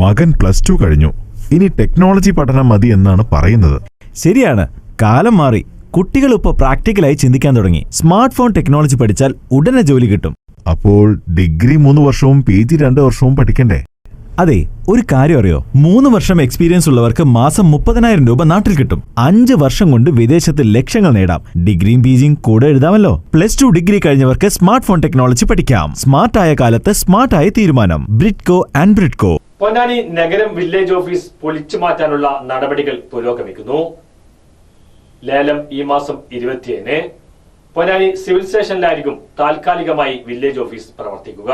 മകൻ plus two കഴിഞ്ഞു. ഇനി ടെക്നോളജി പഠനം മതി എന്നാണ് പറയുന്നത്. ശരിയാണ്. കാലം മാറി. കുട്ടികൾ ഇപ്പോൾ പ്രാക്ടിക്കലായി ചിന്തിക്കാൻ തുടങ്ങി. സ്മാർട്ട് ഫോൺ ടെക്നോളജി പഠിച്ചാൽ ഉടനെ ജോലി കിട്ടും. അപ്പോൾ ഡിഗ്രി മൂന്ന് വർഷവും പി ജി രണ്ട് വർഷവും പഠിക്കണ്ടേ? അതെ ഒരു കാര്യം അറിയോ? മൂന്ന് വർഷം എക്സ്പീരിയൻസ് ഉള്ളവർക്ക് മാസം മുപ്പതിനായിരം രൂപ നാട്ടിൽ കിട്ടും. അഞ്ച് വർഷം കൊണ്ട് വിദേശത്ത് ലക്ഷ്യങ്ങൾ നേടാം. ഡിഗ്രിയും പിജിയും കൂടെ എഴുതാമല്ലോ? പ്ലസ് ടു ഡിഗ്രി കഴിഞ്ഞവർക്ക് സ്മാർട്ട് ഫോൺ ടെക്നോളജി പഠിക്കാം. സ്മാർട്ടായ കാലത്ത് സ്മാർട്ടായ തീരുമാനം. ബ്രിഡ്കോ ആൻഡ് ബ്രിഡ്കോ. പൊന്നാനി നഗരം വില്ലേജ് ഓഫീസ് പൊളിച്ചു മാറ്റാനുള്ള നടപടികൾ പുരോഗമിക്കുന്നു. ലേലം ഈ മാസം ഇരുപത്തിയേഴിന്. പൊന്നാനി സിവിൽ സ്റ്റേഷനിലായിരിക്കും താൽക്കാലികമായി വില്ലേജ് ഓഫീസ് പ്രവർത്തിക്കുക.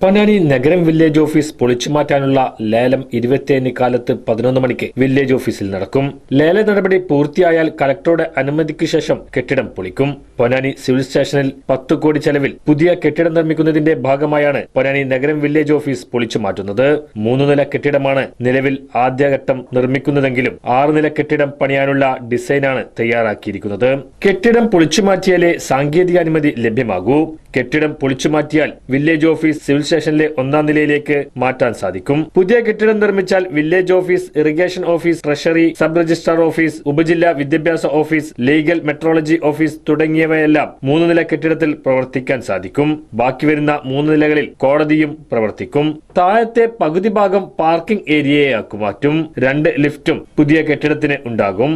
പൊന്നാനി നഗരം വില്ലേജ് ഓഫീസ് പൊളിച്ചു മാറ്റാനുള്ള ലേലം ഇരുപത്തിയേഴിന് കാലത്ത് പതിനൊന്ന് മണിക്ക് വില്ലേജ് ഓഫീസിൽ നടക്കും. ലേല നടപടി പൂർത്തിയായാൽ കലക്ടറുടെ അനുമതിക്ക് ശേഷം കെട്ടിടം പൊളിക്കും. പൊന്നാനി സിവിൽ സ്റ്റേഷനിൽ പത്ത് കോടി ചെലവിൽ പുതിയ കെട്ടിടം നിർമ്മിക്കുന്നതിന്റെ ഭാഗമായാണ് പൊന്നാനി നഗരം വില്ലേജ് ഓഫീസ് പൊളിച്ചു മാറ്റുന്നത്. മൂന്ന് നില കെട്ടിടമാണ് നിലവിൽ ആദ്യഘട്ടം നിർമ്മിക്കുന്നതെങ്കിലും ആറ് നില കെട്ടിടം പണിയാനുള്ള ഡിസൈനാണ് തയ്യാറാക്കിയിരിക്കുന്നത്. കെട്ടിടം പൊളിച്ചു മാറ്റിയാലേ സാങ്കേതിക അനുമതി ലഭ്യമാകൂ. കെട്ടിടം പൊളിച്ചു മാറ്റിയാൽ വില്ലേജ് ഓഫീസ് സിവിൽ സ്റ്റേഷനിലെ ഒന്നാം നിലയിലേക്ക് മാറ്റാൻ സാധിക്കും. പുതിയ കെട്ടിടം നിർമ്മിച്ചാൽ village office irrigation office treasury sub registrar office ഉപജില്ലാ വിദ്യാഭ്യാസ ഓഫീസ് ലീഗൽ മെട്രോളജി ഓഫീസ് തുടങ്ങിയവയെല്ലാം മൂന്ന് നില കെട്ടിടത്തിൽ പ്രവർത്തിക്കാൻ സാധിക്കും. ബാക്കി വരുന്ന മൂന്ന് നിലകളിൽ കോടതിയും പ്രവർത്തിക്കും. താഴത്തെ പകുതി ഭാഗം പാർക്കിംഗ് ഏരിയയാക്കി മാറ്റും. രണ്ട് ലിഫ്റ്റും പുതിയ കെട്ടിടത്തിന് ഉണ്ടാകും.